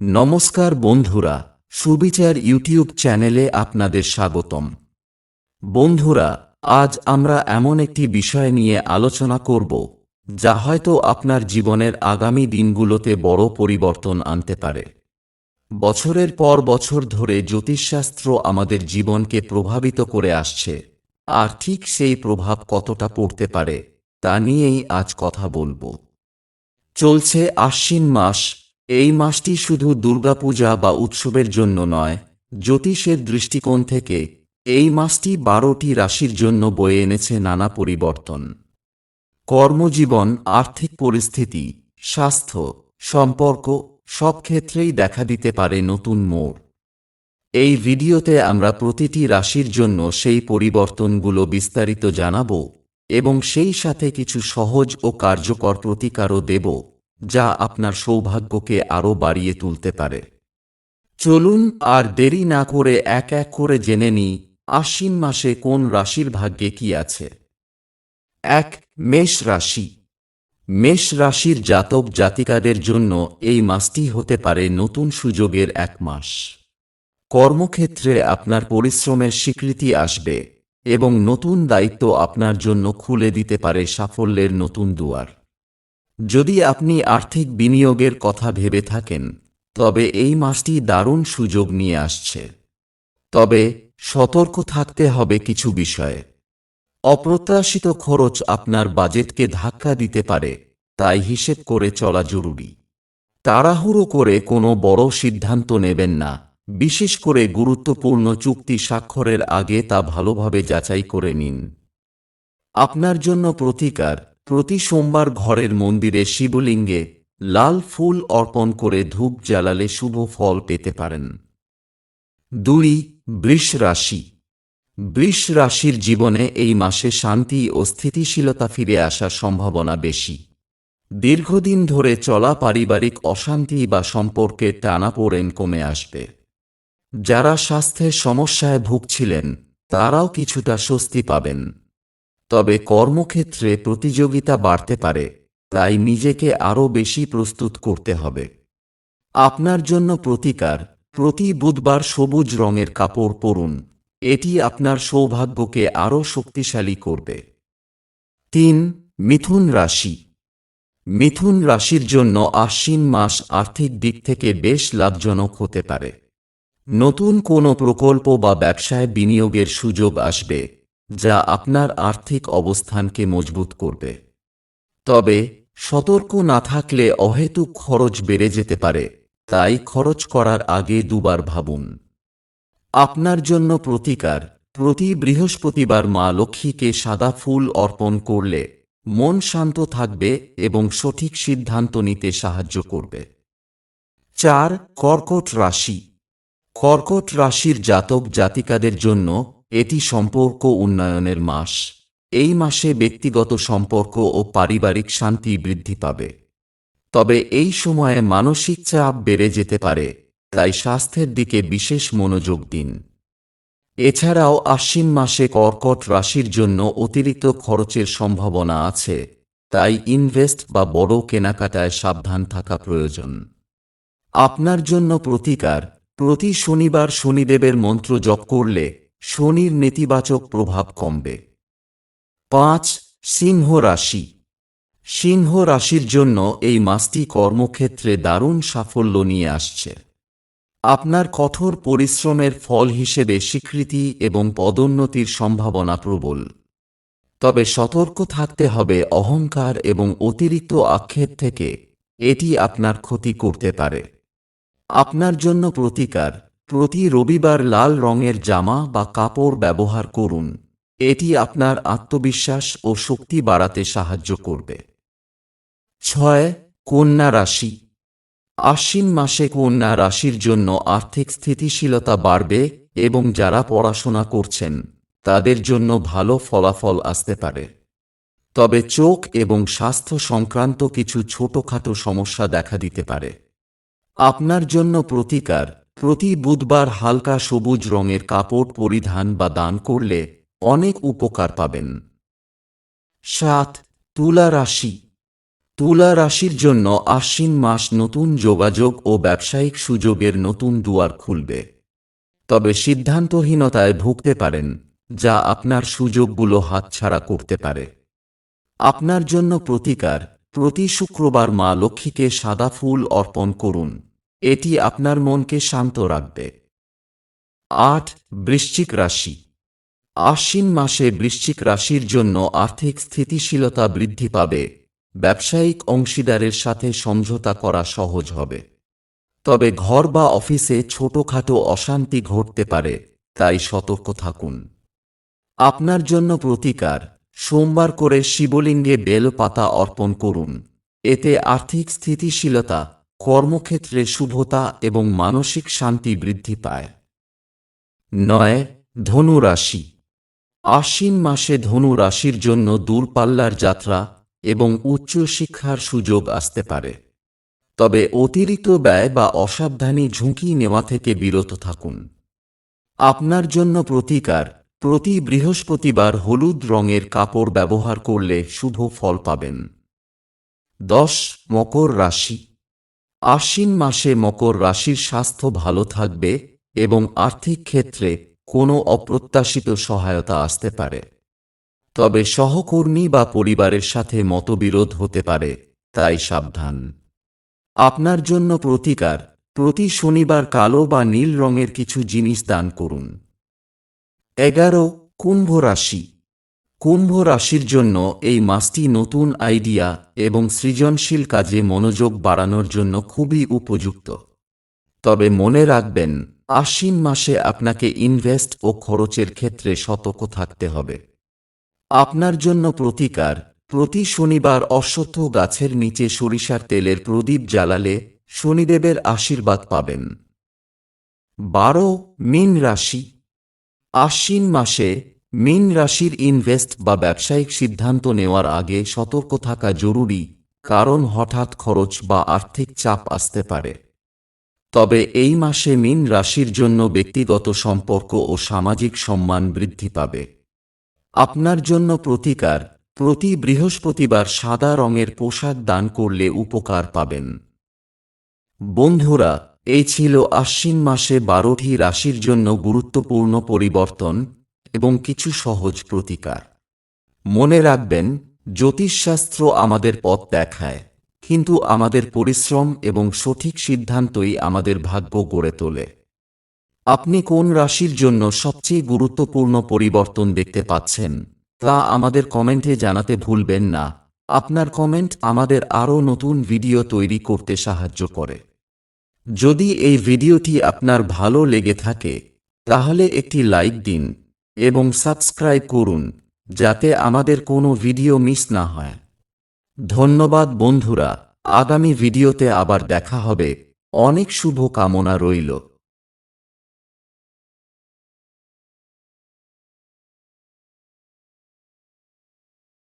নমস্কার বন্ধুরা, সুবিচার ইউটিউব চ্যানেলে আপনাদের স্বাগতম। বন্ধুরা, আজ আমরা এমন একটি বিষয় নিয়ে আলোচনা করব, যা হয়তো আপনার জীবনের আগামী দিনগুলোতে বড় পরিবর্তন আনতে পারে। বছরের পর বছর ধরে জ্যোতিষশাস্ত্র আমাদের জীবনকে প্রভাবিত করে আসছে, আর ঠিক সেই প্রভাব কতটা পড়তে পারে, তা নিয়েই আজ কথা বলব। চলছে আশ্বিন মাস এই মাসটি শুধু দুর্গাপূজা বা উৎসবের জন্য নয়, জ্যোতিষের দৃষ্টিকোণ থেকে এই মাসটি বারোটি রাশির জন্য বয়ে এনেছে নানা পরিবর্তন। কর্মজীবন, আর্থিক পরিস্থিতি, স্বাস্থ্য, সম্পর্ক সব ক্ষেত্রেই দেখা দিতে পারে নতুন মোড়। এই ভিডিওতে আমরা প্রতিটি রাশির জন্য সেই পরিবর্তনগুলো বিস্তারিত জানাব এবং সেই সাথে কিছু সহজ ও কার্যকর প্রতিকারও দেব। যা আপনার সৌভাগ্যকে আরও বাড়িয়ে তুলতে পারে। চলুন আর দেরি না করে এক এক করে জেনে নিই, আশ্বিন মাসে কোন রাশির ভাগ্যে কি আছে। এক, মেষ রাশি। মেষ রাশির জাতক জাতিকাদের জন্য এই মাসটি হতে পারে নতুন সুযোগের এক মাস। কর্মক্ষেত্রে আপনার পরিশ্রমের স্বীকৃতি আসবে এবং নতুন দায়িত্ব আপনার জন্য খুলে দিতে পারে সাফল্যের নতুন দুয়ার। যদি আপনি আর্থিক বিনিয়োগের কথা ভেবে থাকেন, তবে এই মাসটি দারুণ সুযোগ নিয়ে আসছে। তবে সতর্ক থাকতে হবে কিছু বিষয়ে। অপ্রত্যাশিত খরচ আপনার বাজেটকে ধাক্কা দিতে পারে, তাই হিসেব করে চলা জরুরি। তাড়াহুড়ো করে কোনো বড় সিদ্ধান্ত নেবেন না, বিশেষ করে গুরুত্বপূর্ণ চুক্তি স্বাক্ষরের আগে তা ভালোভাবে যাচাই করে নিন। আপনার জন্য প্রতিকার প্রতি সোমবার ঘরের মন্দিরে শিবলিঙ্গে লাল ফুল অর্পণ করে ধূপ জ্বালালে শুভ ফল পেতে পারেন। দুই, বৃষ রাশি। বৃষ রাশির জীবনে এই মাসে শান্তি ও স্থিতিশীলতা ফিরে আসার সম্ভাবনা বেশি। দীর্ঘদিন ধরে চলা পারিবারিক অশান্তি বা সম্পর্কে টানাপোড়েন কমে আসবে। যারা স্বাস্থ্যের সমস্যায় ভুগছিলেন, তারাও কিছুটা স্বস্তি পাবেন। তবে কর্মক্ষেত্রে প্রতিযোগিতা বাড়তে পারে, তাই নিজেকে আরও বেশি প্রস্তুত করতে হবে। আপনার জন্য প্রতিকার, প্রতি বুধবার সবুজ রঙের কাপড় পরুন, এটি আপনার সৌভাগ্যকে আরও শক্তিশালী করবে। তিন, মিথুন রাশি। মিথুন রাশির জন্য আশ্বিন মাস আর্থিক দিক থেকে বেশ লাভজনক হতে পারে। নতুন কোনো প্রকল্প বা ব্যবসায় বিনিয়োগের সুযোগ আসবে। যা আপনার আর্থিক অবস্থানকে মজবুত করবে। তবে, সতর্ক না থাকলে অহেতুক খরচ বেড়ে যেতে পারে, তাই খরচ করার আগে দুবার ভাবুন। আপনার জন্য প্রতিকার, প্রতি বৃহস্পতিবার মা লক্ষ্মীকে সাদা ফুল অর্পণ করলে মন শান্ত থাকবে এবং সঠিক সিদ্ধান্ত নিতে সাহায্য করবে। চার, কর্কট রাশি। কর্কট রাশির জাতক জাতিকাদের জন্য এটি সম্পর্ক উন্নয়নের মাস। এই মাসে ব্যক্তিগত সম্পর্ক ও পারিবারিক শান্তি বৃদ্ধি পাবে। তবে এই সময়ে মানসিক চাপ বেড়ে যেতে পারে, তাই স্বাস্থ্যের দিকে বিশেষ মনোযোগ দিন। এছাড়াও আশ্বিন মাসে কর্কট রাশির জন্য অতিরিক্ত খরচের সম্ভাবনা আছে, তাই ইনভেস্ট বা বড় কেনাকাটায় সাবধান থাকা প্রয়োজন। আপনার জন্য প্রতিকার, প্রতি শনিবার শনিদেবের মন্ত্র জপ করলে শনির নেতিবাচক প্রভাব কমবে। পাঁচ, সিংহ রাশি। সিংহ রাশির জন্য এই মাসটি কর্মক্ষেত্রে দারুণ সাফল্য নিয়ে আসছে। আপনার কঠোর পরিশ্রমের ফল হিসেবে স্বীকৃতি এবং পদোন্নতির সম্ভাবনা প্রবল। তবে সতর্ক থাকতে হবে অহংকার এবং অতিরিক্ত আক্ষেপ থেকে। এটি আপনার ক্ষতি করতে পারে। আপনার জন্য প্রতিকার। প্রতি রবিবার লাল রঙের জামা বা কাপড় ব্যবহার করুন। এটি আপনার আত্মবিশ্বাস ও শক্তি বাড়াতে সাহায্য করবে। ছয়, কন্যা রাশি। আশ্বিন মাসে কন্যা রাশির জন্য আর্থিক স্থিতিশীলতা বাড়বে এবং যারা পড়াশোনা করছেন, তাদের জন্য ভালো ফলাফল আসতে পারে। তবে চোখ এবং স্বাস্থ্য সংক্রান্ত কিছু ছোটখাটো সমস্যা দেখা দিতে পারে। আপনার জন্য প্রতিকার প্রতি বুধবার হালকা সবুজ রঙের কাপড় পরিধান বা দান করলে অনেক উপকার পাবেন। সাত, তুলা রাশি। তুলা রাশির জন্য আশ্বিন মাস নতুন যোগাযোগ ও ব্যবসায়িক সুযোগের নতুন দুয়ার খুলবে। তবে সিদ্ধান্তহীনতায় ভুগতে পারেন, যা আপনার সুযোগগুলো হাতছাড়া করতে পারে। আপনার জন্য প্রতিকার, প্রতি শুক্রবার মা লক্ষ্মীকে সাদা ফুল অর্পণ করুন। এটি আপনার মনকে শান্ত রাখবে। আট, বৃশ্চিক রাশি। আশ্বিন মাসে বৃশ্চিক রাশির জন্য আর্থিক স্থিতিশীলতা বৃদ্ধি পাবে। ব্যবসায়িক অংশীদারের সাথে সমঝোতা করা সহজ হবে। তবে ঘর বা অফিসে ছোটখাটো অশান্তি ঘটতে পারে, তাই সতর্ক থাকুন। আপনার জন্য প্রতিকার, সোমবার করে শিবলিঙ্গে বেল পাতা অর্পণ করুন। এতে আর্থিক স্থিতিশীলতা কর্মক্ষেত্রে শুভতা এবং মানসিক শান্তি বৃদ্ধি পায়। নয় ধনু রাশি আশ্বিন মাসে ধনু রাশির জন্য দূরপাল্লার যাত্রা এবং উচ্চশিক্ষার সুযোগ আসতে পারে। তবে অতিরিক্ত ব্যয় বা অসাবধানী ঝুঁকি নেওয়া থেকে বিরত থাকুন। আপনার জন্য প্রতিকার, প্রতি বৃহস্পতিবার হলুদ রঙের কাপড় ব্যবহার করলে শুভ ফল পাবেন। দশ, মকর রাশি। আশ্বিন মাসে মকর রাশির স্বাস্থ্য ভালো থাকবে এবং আর্থিক ক্ষেত্রে কোনো অপ্রত্যাশিত সহায়তা আসতে পারে। তবে সহকর্মী বা পরিবারের সাথে মতবিরোধ হতে পারে, তাই সাবধান। আপনার জন্য প্রতিকার, প্রতি শনিবার কালো বা নীল রঙের কিছু জিনিস দান করুন। এগারো, কুম্ভ রাশি। কুম্ভ রাশির জন্য এই মাসটি নতুন আইডিয়া এবং সৃজনশীল কাজে মনোযোগ বাড়ানোর জন্য খুবই উপযুক্ত। তবে মনে রাখবেন, আশ্বিন মাসে আপনাকে ইনভেস্ট ও খরচের ক্ষেত্রে সতর্ক থাকতে হবে। আপনার জন্য প্রতিকার, প্রতি শনিবার অশ্বত্থ গাছের নিচে সরিষার তেলের প্রদীপ জ্বালালে শনিদেবের আশীর্বাদ পাবেন। বারো, মিন রাশি। আশ্বিন মাসে মিন রাশির ইনভেস্ট বা ব্যবসায়িক সিদ্ধান্ত নেওয়ার আগে সতর্ক থাকা জরুরি, কারণ হঠাৎ খরচ বা আর্থিক চাপ আসতে পারে। তবে এই মাসে মিন রাশির জন্য ব্যক্তিগত সম্পর্ক ও সামাজিক সম্মান বৃদ্ধি পাবে। আপনার জন্য প্রতিকার, প্রতি বৃহস্পতিবার সাদা রঙের পোশাক দান করলে উপকার পাবেন। বন্ধুরা, এই ছিল আশ্বিন মাসে বারোটি রাশির জন্য গুরুত্বপূর্ণ পরিবর্তন। এবং কিছু সহজ প্রতিকার। মনে রাখবেন, জ্যোতিষশাস্ত্র আমাদের পথ দেখায়, কিন্তু আমাদের পরিশ্রম এবং সঠিক সিদ্ধান্তই আমাদের ভাগ্য গড়ে তোলে। আপনি কোন রাশির জন্য সবচেয়ে গুরুত্বপূর্ণ পরিবর্তন দেখতে পাচ্ছেন, তা আমাদের কমেন্টে জানাতে ভুলবেন না। আপনার কমেন্ট আমাদের আরও নতুন ভিডিও তৈরি করতে সাহায্য করে। যদি এই ভিডিওটি আপনার ভালো লেগে থাকে, তাহলে একটি লাইক দিন। এবং সাবস্ক্রাইব করুন, যাতে আমাদের কোনো ভিডিও মিস না হয়। ধন্যবাদ বন্ধুরা, আগামী ভিডিওতে আবার দেখা হবে। অনেক শুভ কামনা রইল।